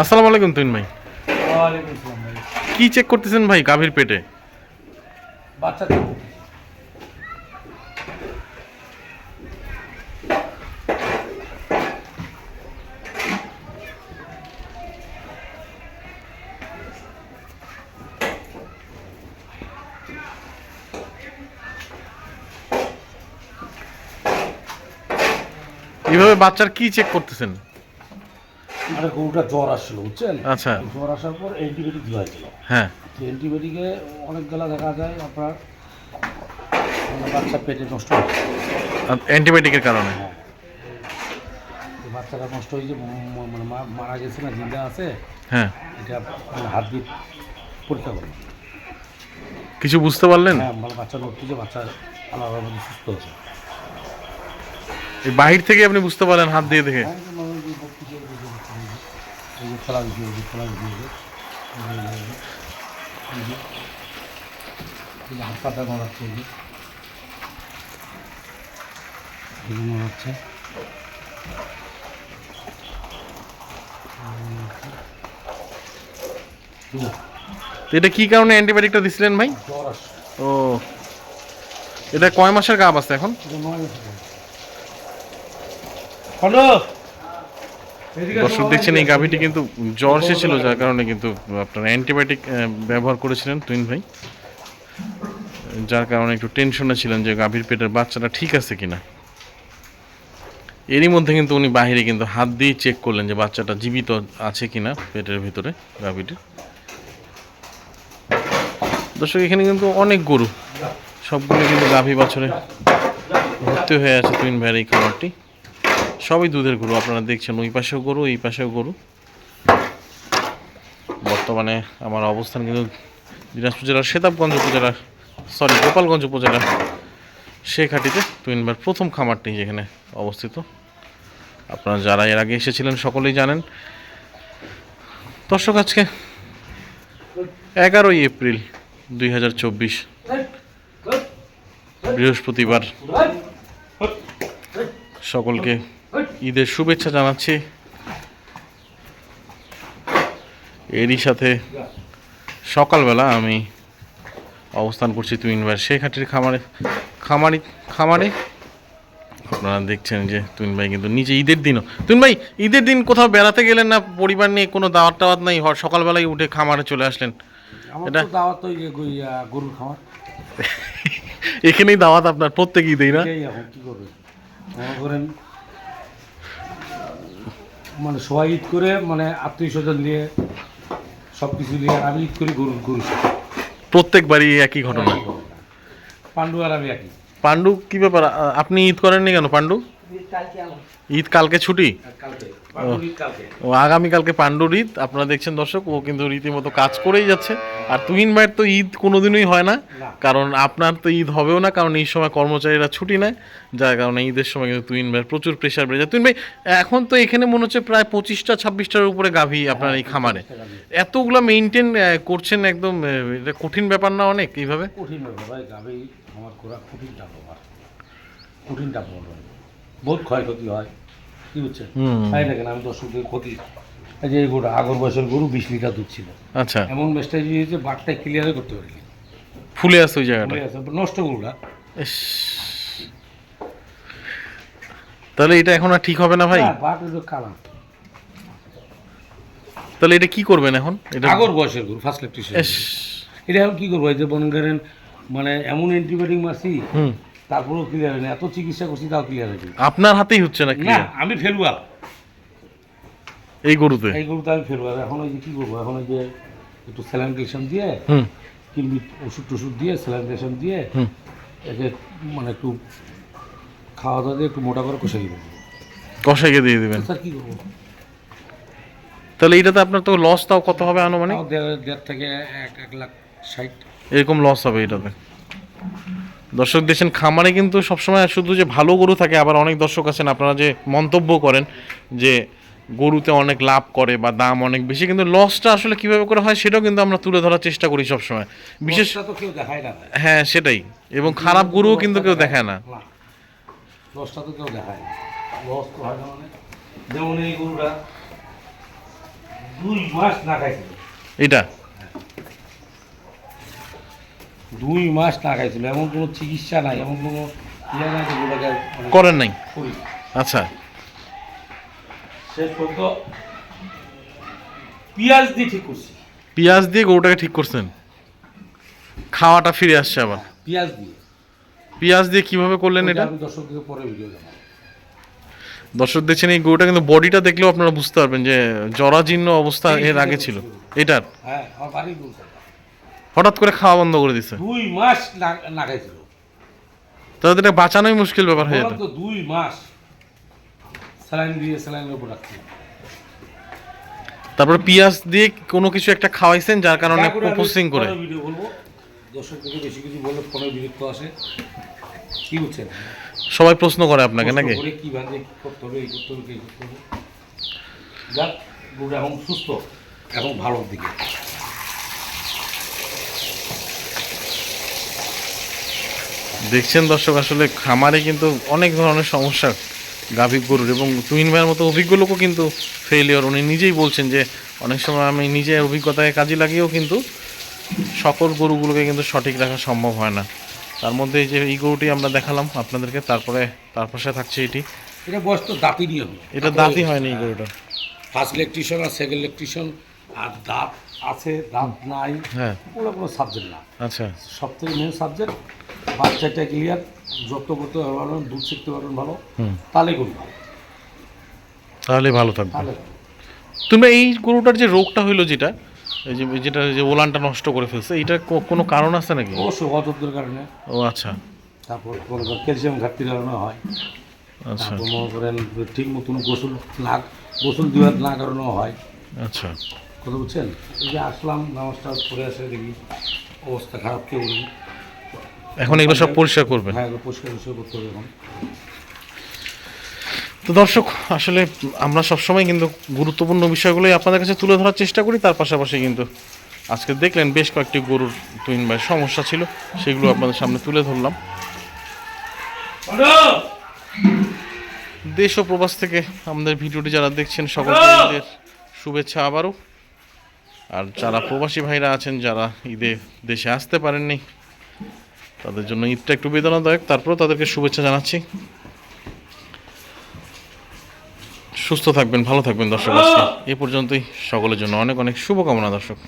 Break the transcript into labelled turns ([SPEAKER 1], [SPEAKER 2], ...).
[SPEAKER 1] আসসালামু আলাইকুম তুইন ভাই। কি চেক করতেছেন ভাই গাভীর পেটে?
[SPEAKER 2] বাচ্চা
[SPEAKER 1] এইভাবে বাচ্চার কি চেক করতেছেন?
[SPEAKER 2] মানে গরুটা জ্বর আসছিল বুঝছেন?
[SPEAKER 1] আচ্ছা।
[SPEAKER 2] জ্বর আসার পর অ্যান্টিবায়োটিক দেওয়া হয়েছিল
[SPEAKER 1] হ্যাঁ
[SPEAKER 2] অ্যান্টিবায়োটিকে অনেকগুলা দেখা যায় আপনার মানে বাচ্চা পেটে নষ্ট হয়
[SPEAKER 1] অ্যান্টিবায়োটিকের কারণে?
[SPEAKER 2] হ্যাঁ। বাচ্চাটা নষ্ট হয়েছে মানে মারা গেছে না জিন্দা আছে
[SPEAKER 1] হ্যাঁ।
[SPEAKER 2] এটা মানে হাত দিয়ে পরীক্ষা করব
[SPEAKER 1] কিছু বুঝতে পারলেন?
[SPEAKER 2] হ্যাঁ মানে বাচ্চা নড়ছে যে বাচ্চা আলাদাভাবে সুস্থ হয়েছে।
[SPEAKER 1] এই বাহির থেকে আপনি বুঝতে পারলেন হাত দিয়ে দেখে
[SPEAKER 2] হ্যাঁ, এই যে মানে যে বকতেছে, এই যে বকতেছে, এই যে- এই যে খেলা দিচ্ছে, এই যে খেলা দিচ্ছে, এই যে- এই যে- এই যে- এই যে- এই যে হাত পাতা নড়াচ্ছে, এই যে। এই যে নড়াচ্ছে। এই যে
[SPEAKER 1] তো এটা কি কারণে অ্যান্টিবায়োটিকটা দিছিলেন ভাই? ও। এটা কয় মাসের গাব আছে এখন।
[SPEAKER 2] হ্যালো
[SPEAKER 1] দর্শক দেখছেন এই গাভীটি কিন্তু জ্বর এসেছিল যার কারণে কিন্তু আপনার অ্যান্টিবায়োটিক ব্যবহার করেছিলেন তুইন ভাই। যার কারণে একটু টেনশনে ছিলেন যে গাভীর পেটের বাচ্চাটা ঠিক আছে কিনা। এরই মধ্যে কিন্তু উনি বাহিরে কিন্তু হাত দিয়ে চেক করলেন যে বাচ্চাটা জীবিত আছে কিনা পেটের ভিতরে গাভীটির। দর্শক এখানে কিন্তু অনেক গরু। সবগুলো কিন্তু গাভী বছরে ভর্তি হয়ে আছে তুইন ভাইয়ের এই খামারটি। সবই দুধের গরু, আপনারা দেখছেন ওই পাশেও গরু, এই পাশেও গরু। বর্তমানে আমার অবস্থান কিন্তু দিনাজপুর জেলার সেতাবগঞ্জ উপজেলার সরি গোপালগঞ্জ উপজেলার শেখাটিতে টুইনবার প্রথম খামারটি যেখানে অবস্থিত। আপনারা যারা এর আগে এসেছিলেন সকলেই জানেন। দর্শক, আজকে এগারোই এপ্রিল দুই হাজার চব্বিশ বৃহস্পতিবার সকলকে ঈদের শুভেচ্ছা জানাচ্ছি। এরই সাথে সকালবেলা আমি অবস্থান করছি তুইন ভাই শেখাটির খামারে। খামারি খামারে? আপনারা দেখছেন যে তুইন ভাই কিন্তু নিজে ঈদের দিনও। তুইন ভাই ঈদের দিন কোথাও বেড়াতে গেলেন না? পরিবার নিয়ে কোনো দাওয়াত টাওয়াত নাই? সকালবেলায় উঠে খামারে চলে আসলেন। এটা-
[SPEAKER 2] দাওয়াত ওই যে গরুর খামার।
[SPEAKER 1] এখানেই দাওয়াত আপনার প্রত্যেক ঈদেই না?
[SPEAKER 2] কি করবে? মনে সবাই ঈদ করে মানে আত্মীয় স্বজন নিয়ে সব কিছু দিয়ে আমি ঈদ করি গরু গরু
[SPEAKER 1] প্রত্যেকবারই একই ঘটনা?
[SPEAKER 2] পাণ্ডু আর আমি একই।
[SPEAKER 1] পাণ্ডু কি ব্যাপার? আপনি ঈদ করেননি কেন? পাণ্ডু? ঈদ কালকে ছুটি? ও আগামীকালকে পাণ্ডুর ঈদ। আপনারা দেখছেন দর্শক ও কিন্তু রীতিমতো কাজ করেই যাচ্ছে। আর তুহিন ভাইয়ের তো ঈদ কোনোদিনই হয় না। কারণ আপনার তো ঈদ হবেও না কারণ এই সময় কর্মচারীরা ছুটি নেয়। যার কারণে ঈদের সময় কিন্তু তুহিন ভাইয়ের প্রচুর প্রেশার বেড়ে যায়। তুহিন ভাই এখন তো এখানে মনে হচ্ছে প্রায় পঁচিশটা ছাব্বিশটার উপরে গাভী আপনার এই খামারে। এতগুলো মেনটেন করছেন একদম এটা কঠিন ব্যাপার না অনেক এইভাবে?
[SPEAKER 2] কঠিন ব্যাপার ভাই গাবে আমার করা কঠিন টাপ আমার। কঠিন টাপ আমার বহুত ক্ষয়ক্ষতি হয়। কি
[SPEAKER 1] হুম।
[SPEAKER 2] তাই দেখেন আমি দর্শকদের ক্ষতি। এই যে এই গরু আগর বয়সের গরু বিশ লিটার দুধ ছিল।
[SPEAKER 1] আচ্ছা।
[SPEAKER 2] এমন মেস্টাইজ হয়েছে বাঘটা ক্লিয়ারে করতে পারিনি।
[SPEAKER 1] ফুলে আছে ওই জায়গাটা
[SPEAKER 2] নষ্ট গরুটা।
[SPEAKER 1] তাহলে এটা এখন আর ঠিক হবে না ভাই?
[SPEAKER 2] বাঘ কালা।
[SPEAKER 1] তাহলে এটা কি করবেন এখন? এটা
[SPEAKER 2] আগর বয়সের গরু ফার্স্ট ল্যাকটেশন
[SPEAKER 1] ইস।
[SPEAKER 2] এটা এখন কি করব? এই যে মনে করেন মানে এমন অ্যান্টিবায়োটিক মারছি তারপরেও ক্লিয়ার হয়নি। এত চিকিৎসা করছি তাও ক্লিয়ার হয়নি।
[SPEAKER 1] আপনার হাতেই হচ্ছে নাকি
[SPEAKER 2] না আমি ফেলুয়া
[SPEAKER 1] এই গরুতে?
[SPEAKER 2] এই গরুটা আমি ফেলব এখন ওই যে কী করব? এখন ওই যে একটু স্যালাইন দিয়ে
[SPEAKER 1] হুম।
[SPEAKER 2] কিনবি ওষুধ টষুধ দিয়ে স্যালাইন দিয়ে
[SPEAKER 1] হুম।
[SPEAKER 2] একে মানে একটু খাওয়া দাওয়া দিয়ে একটু মোটা করে কষে দিব।
[SPEAKER 1] কষাইকে দিয়ে দিবেন?
[SPEAKER 2] স্যার কী করব?
[SPEAKER 1] তাহলে এটাতে আপনার তো লস তাও কত হবে আনুমানিক?
[SPEAKER 2] তাও দেড় দেড় থেকে এক এক লাখ ষাট।
[SPEAKER 1] এরকম লস হবে এটাতে দর্শক দেখছেন খামারে কিন্তু সবসময় শুধু যে ভালো গরু থাকে আবার অনেক দর্শক আছেন আপনারা যে মন্তব্য করেন যে গরুতে অনেক লাভ করে বা দাম অনেক বেশি কিন্তু লসটা আসলে কীভাবে করে হয় সেটাও কিন্তু আমরা তুলে ধরার চেষ্টা করি সবসময়। বিশেষ। হ্যাঁ সেটাই। এবং খারাপ গরুও কিন্তু কেউ দেখায় না।
[SPEAKER 2] লসটা তো কেউ দেখায় না। লস তো হয় না মানে। যেমন এই গরুটা দুই মাস না খাইছিল
[SPEAKER 1] এটা?
[SPEAKER 2] দুই মাস না খাইছিল এমন কোনো চিকিৎসা নাই এমন কোনো ইয়ে নাই মানে
[SPEAKER 1] করেন নাই?
[SPEAKER 2] করি।
[SPEAKER 1] আচ্ছা।
[SPEAKER 2] শেষ পর্যন্ত পেঁয়াজ দিয়ে ঠিক করছি।
[SPEAKER 1] পেঁয়াজ দিয়ে গরুটাকে ঠিক করছেন? খাওয়াটা ফিরে আসছে আবার।
[SPEAKER 2] পেঁয়াজ দিয়ে।
[SPEAKER 1] পেঁয়াজ দিয়ে কীভাবে করলেন এটা?
[SPEAKER 2] আমি দর্শকদের পরে ভিডিও
[SPEAKER 1] দর্শক দেখছেন এই গরুটা কিন্তু বডিটা দেখলেও আপনারা বুঝতে পারবেন যে জরাজীর্ণ অবস্থা এর আগে ছিল। এটার?
[SPEAKER 2] হ্যাঁ আমার।
[SPEAKER 1] হঠাৎ করে খাওয়া বন্ধ করে দিছে।
[SPEAKER 2] দুই মাস না খাইছিল
[SPEAKER 1] এটা বাঁচানোই মুশকিল ব্যাপার হয়ে যেত।
[SPEAKER 2] দুই মাস স্যালাইন দিয়ে স্যালাইনের উপর রাখছি।
[SPEAKER 1] তারপরে পেঁয়াজ দিয়ে কোনো কিছু একটা খাওয়াইছেন যার কারণে প্রসেসিং করে।
[SPEAKER 2] ভিডিও বলব। দর্শকদেরকে বেশি কিছু বললে ফোনে বিরক্ত আসে। কি বুঝছেন
[SPEAKER 1] সবাই প্রশ্ন করে আপনাকে নাকি?
[SPEAKER 2] করে কি ভাবে কি করতে হবে এই করতে হবে কি করতে হবে। যাক এখন সুস্থ এখন ভালোর দিকে।
[SPEAKER 1] দেখছেন দর্শক আসলে খামারে কিন্তু অনেক ধরনের সমস্যা গাভী গরুর এবং তুহিন ভাইয়ের মতো অভিজ্ঞ লোকও কিন্তু ফেলিওর উনি নিজেই বলছেন যে অনেক সময় আমি নিজের অভিজ্ঞতায় কাজে লাগিয়েও কিন্তু সকল গরুগুলোকে কিন্তু সঠিক রাখা সম্ভব হয় না। তার মধ্যে এই যে এই গরুটি আমরা দেখালাম আপনাদেরকে তারপরে তার পাশে থাকছে এটি।
[SPEAKER 2] এটা বয়স তো দাঁতই নিয়ে
[SPEAKER 1] এটা দাঁতই হয়নি এই গরুটা।
[SPEAKER 2] ফার্স্ট ইলেকট্রিশিয়ান আর সেকেন্ড ইলেকট্রিশিয়ান আর দাঁত আছে দাঁত নাই।
[SPEAKER 1] হ্যাঁ।
[SPEAKER 2] ওগুলো কোনো সাবজেক্ট না।
[SPEAKER 1] আচ্ছা।
[SPEAKER 2] সব থেকে মেন সাবজেক্ট বাচ্চাটা ক্লিয়ার যত্ন করতে পারবেন দুধ শিখতে পারবেন ভালো তাহলে গরু ভালো।
[SPEAKER 1] তাহলে ভালো থাকবে। তুমি এই গরুটার যে রোগটা হইল যেটা এই যে যেটা যে ওলানটা নষ্ট করে ফেলছে এটা কোনো কারণ আছে নাকি?
[SPEAKER 2] অবশ্যই অযত্নের কারণে।
[SPEAKER 1] ও আচ্ছা।
[SPEAKER 2] তারপর ক্যালসিয়াম ঘাটতির কারণে হয়।
[SPEAKER 1] আচ্ছা।
[SPEAKER 2] মনে করেন ঠিক মতন গোসল না গোসল দেওয়ার না কারণেও হয়।
[SPEAKER 1] আচ্ছা।
[SPEAKER 2] কথা বুঝছেন? এই যে আসলাম নামাজটা করে আসে দেখি অবস্থা খারাপ কেউ
[SPEAKER 1] এখন এগুলো সব পরিষ্কার করবেন।
[SPEAKER 2] হ্যাঁ এগুলো পরিষ্কার পরিষ্কার করতে হবে এখন।
[SPEAKER 1] তো দর্শক আসলে আমরা সবসময় কিন্তু গুরুত্বপূর্ণ বিষয়গুলোই আপনাদের কাছে তুলে ধরার চেষ্টা করি। তার পাশাপাশি কিন্তু আজকে দেখলেন বেশ কয়েকটি গরুর তুইন ভাই সমস্যা ছিল সেগুলো আপনাদের সামনে তুলে ধরলাম। দেশ ও প্রবাস থেকে আমাদের ভিডিওটি যারা দেখছেন সকলকে ঈদের শুভেচ্ছা আবারও। আর যারা প্রবাসী ভাইরা আছেন যারা ঈদে দেশে আসতে পারেননি তাদের জন্য ঈদটা একটু বেদনাদায়ক। তারপরেও তাদেরকে শুভেচ্ছা জানাচ্ছি। সুস্থ থাকবেন, ভালো থাকবেন দর্শক এ পর্যন্তই সকলের জন্য অনেক অনেক শুভকামনা দর্শক।